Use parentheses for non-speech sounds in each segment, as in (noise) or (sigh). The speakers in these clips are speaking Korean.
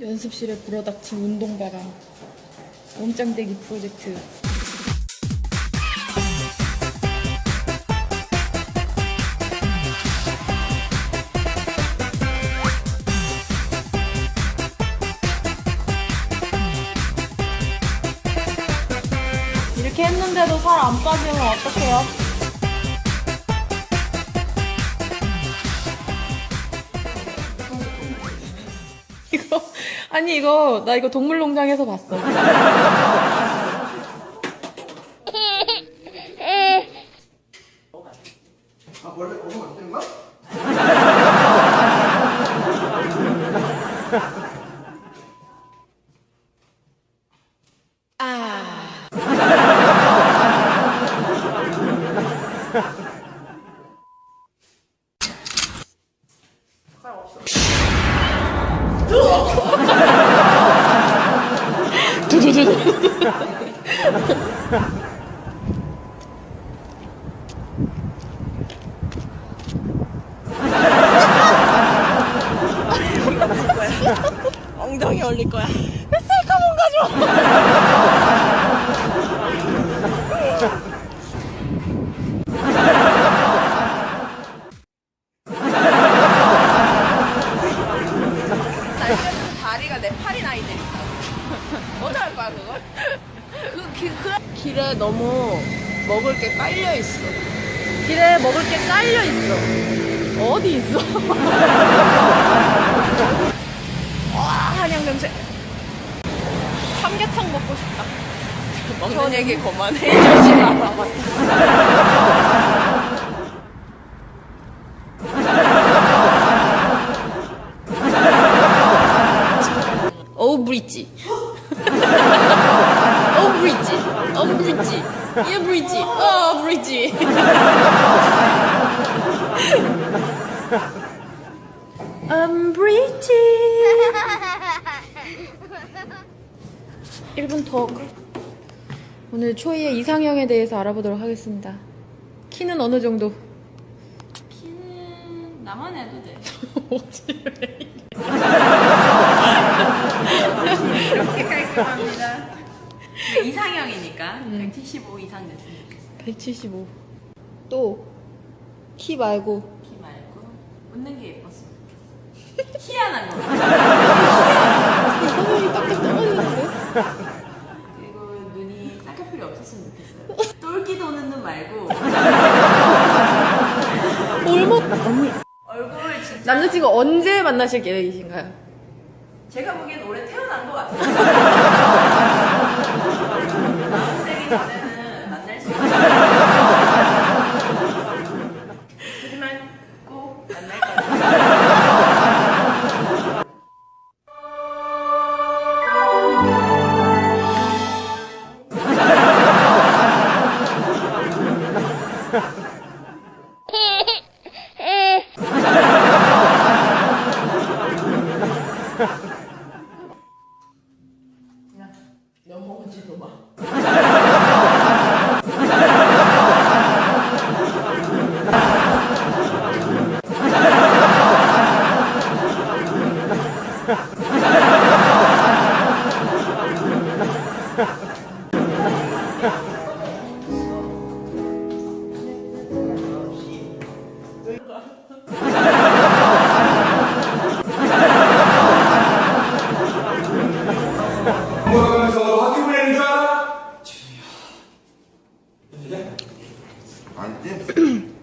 연습실에 불어닥친 운동바람 몸짱대기 프로젝트 이렇게 했는데도 살 안 빠지면 어떡해요? 아니 이거 나 이거 동물농장에서 봤어. 아 원래 먹으면 안 되는가? 对对对。 길에 너무 먹을 게 깔려 있어. 길에 먹을 게 깔려 있어. 어디 있어? (laughs) 와, 한약 냄새. 삼계탕 먹고 싶다. 먹는 얘기 그만해. (laughs) (laughs) 오 브릿지. 오 브릿지. 오 브릿지. 예 브릿지. 어 브릿지. 음 브릿지. 1분 더. 오늘 초이의 이상형에 대해서 알아보도록 하겠습니다. 키는 어느 정도? 키는 나만 해도 돼. (laughs) 어찌 왜. 이렇게 깔끔합니다. 이상형이니까 175 이상 됐으면 좋겠어. 175. 또, 키 말고. 키 말고 웃는 게 좋겠어. 희한한 거. 이상형이 딱딱 떨어지는데? 그리고 눈이 쌍꺼풀이 없었으면 좋겠어요. 똘끼 도는 눈 말고 언니. 얼굴 진짜 남자친구 언제 만나실 계획이신가요? 제가 보기엔 올해 태어난 것 같아요. (laughs) 넘어오지도 마. 공부하 아니지? (clears throat)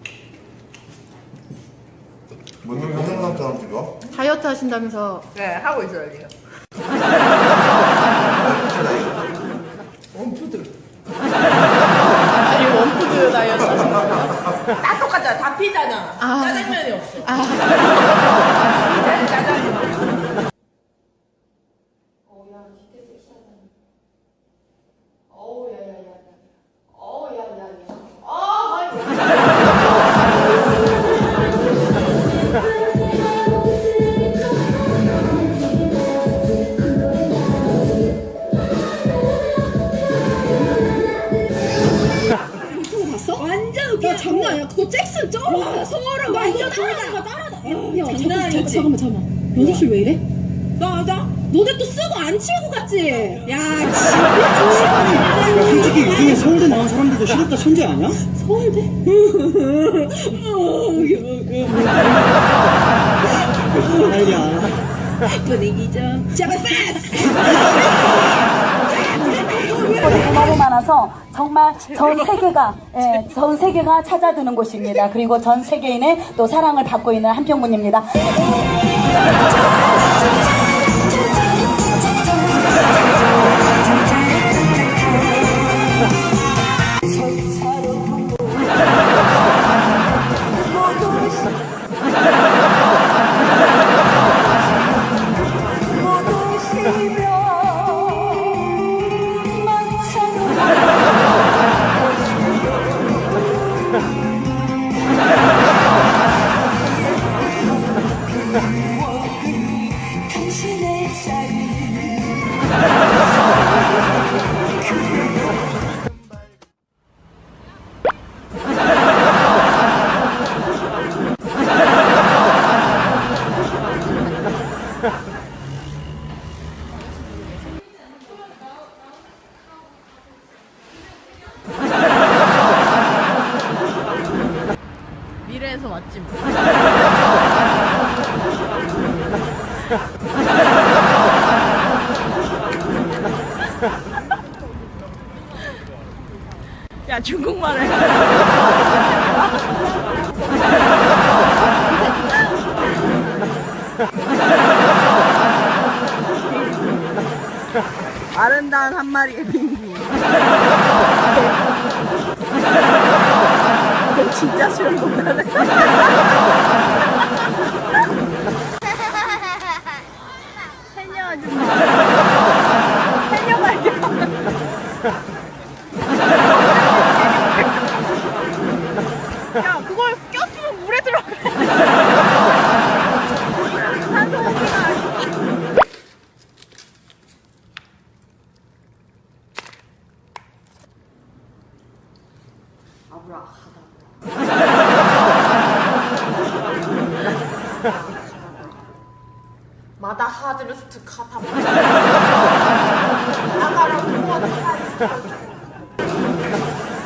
뭐 이렇게 먹는 사람처럼 찍어? 다이어트 하신다면서. 네, 하고 있어요, 지금. (laughs) 아니, 원푸드 다이어트 거예요? 다 똑같잖아. 다 피자잖아. 아. 짜장면이 없어. 아, 피자는 짜장면. 완전 야, 아니야. 그거 잭슨 쩔어. 서울은 완전 따라다. 따라다. 야, 야 장난 아니야. 잠깐만, 잠깐만. 연습실 왜 이래? 나, 나, 너네 또 쓰고 안 치우고 갔지? 야. 솔직히 요즘에 서울대 나온 사람들도 실업자 천재 아니야? 서울대? (laughs) 난리야. 분위기 좀. 제발 패스! (laughs) 너무 많아서 정말 전 세계가 예, 전 세계가 찾아드는 곳입니다. 그리고 전 세계인의 또 사랑을 받고 있는 한평군입니다. (laughs) 야 중국말 해. (laughs) 아름다운 한 마리의 빙구. (laughs) 진짜 수영 못하네. 해녀 아줌마. 해녀 발견. 야, 그걸 꼈으면 물에 들어가. 마다 하드르스트 카타 나가라 무엇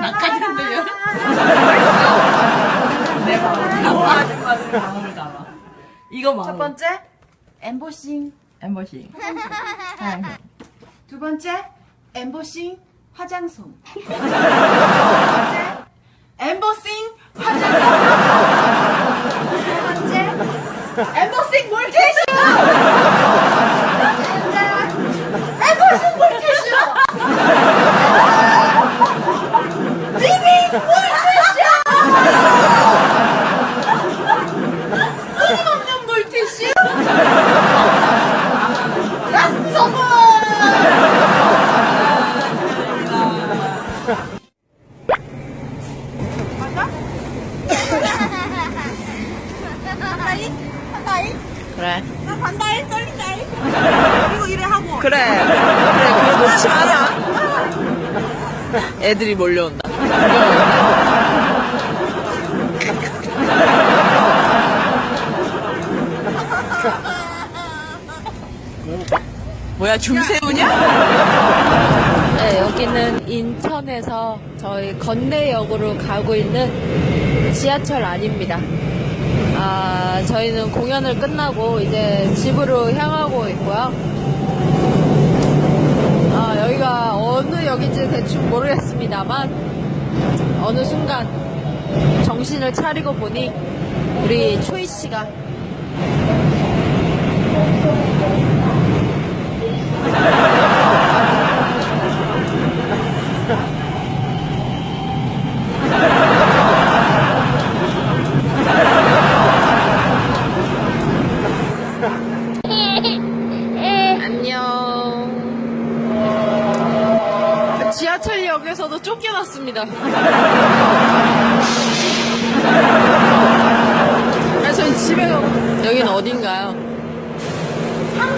나까지 흔들려. 내 마음. 나와 아줌마들 마음을 담아. 이거 마음. 첫 번째 엠보싱 엠버싱. 두 번째 엠보싱 화장솜 번째 엠보싱 화장솜 세 번째 엠보싱 물티슈 엠보싱 물티슈 리빙 물티슈 끊임없는 물티슈 라스트 선물 그래. 나 간다잉 떨린다잉 이거 이래 하고 그래. 그래, 그거 놓지 마라. 애들이 몰려온다. 뭐야, 줄 세우냐? 네, 여기는 인천에서 저희 건대역으로 가고 있는 지하철 안입니다. 아, 저희는 공연을 끝나고 이제 집으로 향하고 있고요. 아, 여기가 어느 역인지 대충 모르겠습니다만, 어느 순간 정신을 차리고 보니 우리 초이 씨가 아, 전 집에 가고. 여긴 어딘가요?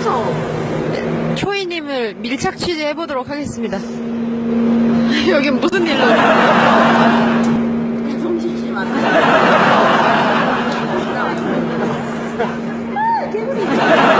삼소. 초이님을 밀착 취재해보도록 하겠습니다. (laughs) 여긴 무슨 일로? 손짓이 많아. 제가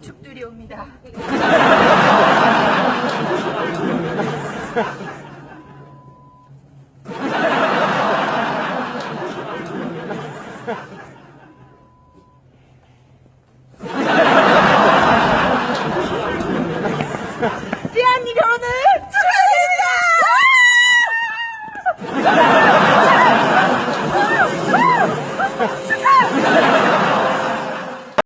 감축들이 옵니다.